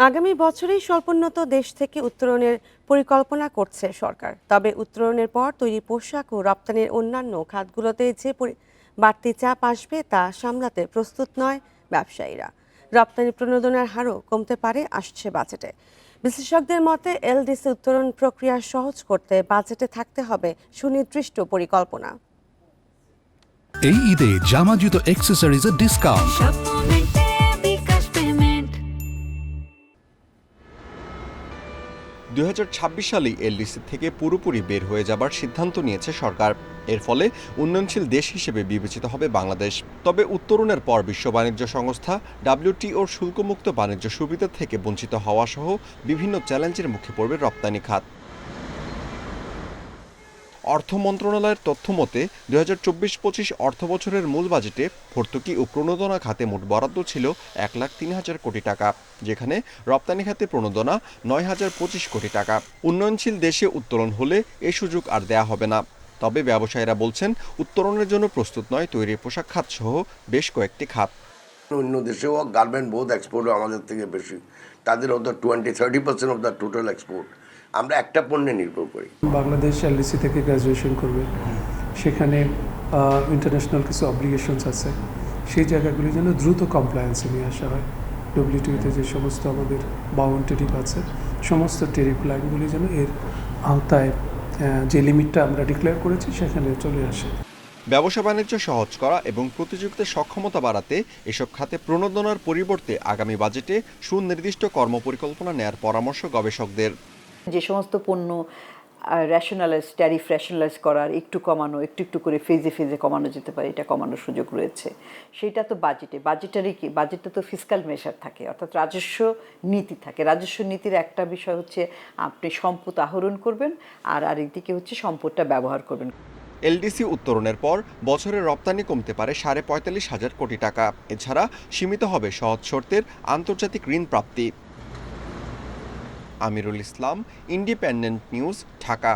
আগামী বছরেই স্বল্পোন্নত দেশ থেকে উত্তরণের পরিকল্পনা করছে সরকার। তবে উত্তরণের পর তৈরি পোশাক ও রপ্তানির অন্যান্য খাতগুলোতে যে পরি- বাড়তি চাপ আসবে তা সামলাতে প্রস্তুত নয় ব্যবসায়ীরা। রপ্তানি প্রণোদনার হারও কমতে পারে আসছে বাজেটে। বিশ্লেষকদের মতে এলডিসি উত্তরণ প্রক্রিয়া সহজ করতে বাজেটে থাকতে হবে সুনির্দিষ্ট পরিকল্পনা। এই ঈদে জামা জুতো অ্যাক্সেসরিজের ডিসকাউন্ট দুই হাজার ছাব্বিশ সালেই এলডিসি থেকে পুরোপুরি বের হয়ে যাবার সিদ্ধান্ত নিয়েছে সরকার। এর ফলে উন্নয়নশীল দেশ হিসেবে বিবেচিত হবে বাংলাদেশ। তবে উত্তরণের পর বিশ্ব বাণিজ্য সংস্থা ডাব্লিউটিওর শুল্কমুক্ত বাণিজ্য সুবিধা থেকে বঞ্চিত হওয়া সহ বিভিন্ন চ্যালেঞ্জের মুখে পড়বে রপ্তানি খাত। অর্থ মন্ত্রণালয়ের তথ্য মতে, দুই হাজার চব্বিশ পঁচিশ অর্থ বছরের মূল বাজেটে ভর্তুকি ও প্রণোদনা খাতে মোট বরাদ্দ ছিল এক লাখ তিন হাজার কোটি টাকা, যেখানে রপ্তানি খাতে প্রণোদনা নয় হাজার পঁচিশ কোটি টাকা। উন্নয়নশীল দেশে উত্তোলন হলে এ সুযোগ আর দেয়া হবে না। তবে ব্যবসায়ীরা বলছেন, উত্তোলনের জন্য প্রস্তুত নয় তৈরি পোশাক খাত সহ বেশ কয়েকটি খাত। অন্য দেশেও গার্মেন্ট বহুত এক্সপোর্ট আমাদের থেকে বেশি। তাদের হয়তো twenty thirty percent of the total export আমরা একটা পণ্যে নির্ভর করি। বাংলাদেশ এলডিসি থেকে গ্র্যাজুয়েশন করবে। সেখানে ইন্টারন্যাশনাল কিছু অব্লিগেশনস আছে। সেই জায়গাগুলি যেন দ্রুত কমপ্লায়েন্সে নিয়ে আসা হয়। ডব্লিউটিউতে যে সমস্ত আমাদের বাউন্ড টেরিফ আছে সমস্ত টেরিফ লাইনগুলি যেন এর আওতায় যে লিমিটটা আমরা ডিক্লেয়ার করেছি সেখানে চলে আসে। ব্যবসা বাণিজ্য সহজ করা এবং প্রতিযোগিতার সক্ষমতা বাড়াতে এসব খাতে প্রণোদনার পরিবর্তে আগামী বাজেটে সুনির্দিষ্ট কর্মপরিকল্পনা নেয়ার পরামর্শ গবেষকদের। যে সমস্ত পণ্য রেশনালাইজ ট্যারিফ রেশনালাইজ করার একটু কমানো, একটু একটু করে ফেজে ফেজে কমানো যেতে পারে, এটা কমানোর সুযোগ রয়েছে। সেটা তো বাজেটে বাজেটারি কি বাজেটে তো ফিসকাল মেশার থাকে, অর্থাৎ রাজস্ব নীতি থাকে। রাজস্ব নীতির একটা বিষয় হচ্ছে আপনি সম্পদ আহরণ করবেন আর আরেকদিকে হচ্ছে সম্পদটা ব্যবহার করবেন। এলডিসি উত্তরণের পর বছরের রপ্তানি কমতে পারে সাড়ে পঁয়তাল্লিশ হাজার কোটি টাকা। এছাড়া সীমিত হবে সহজ শর্তের আন্তর্জাতিক ঋণ প্রাপ্তি। Amirul Islam Independent News Dhaka.